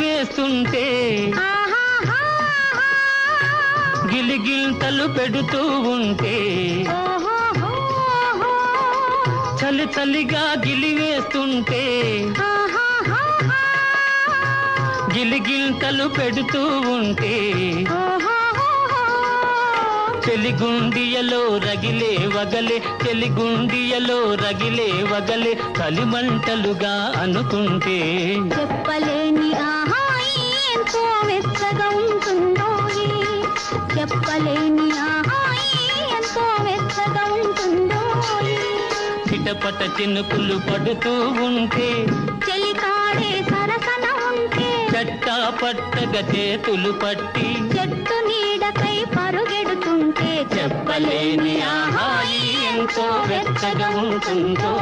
వేస్తుంటే గిలిగిల్తలు పెడుతూ ఉంటే చలి చలిగా గిలివేస్తుంటే గిలిగిల్తలు పెడుతూ ఉంటే చెలిగుండియలో రగిలే వగలే చెలిగుండియలో రగిలే వగలే కలిమంటలుగా అనుకుంటే. చెప్పలేని ఆహాయి ఎంతో ఉంటుందో చెప్పలేని ఆహాయి ఎంతో ఉంటుందో చిటపట చినుకులు పడుతూ ఉంటే. చెలికాడే సరసన ఉంటే. చట్టా పట్టగా చేతులు పట్టి. చెట్టు నీడకై పరుగెడుతుంటే చెప్పలేని ఆహాయి ఎంతో వెచ్చగా ఉంటుందో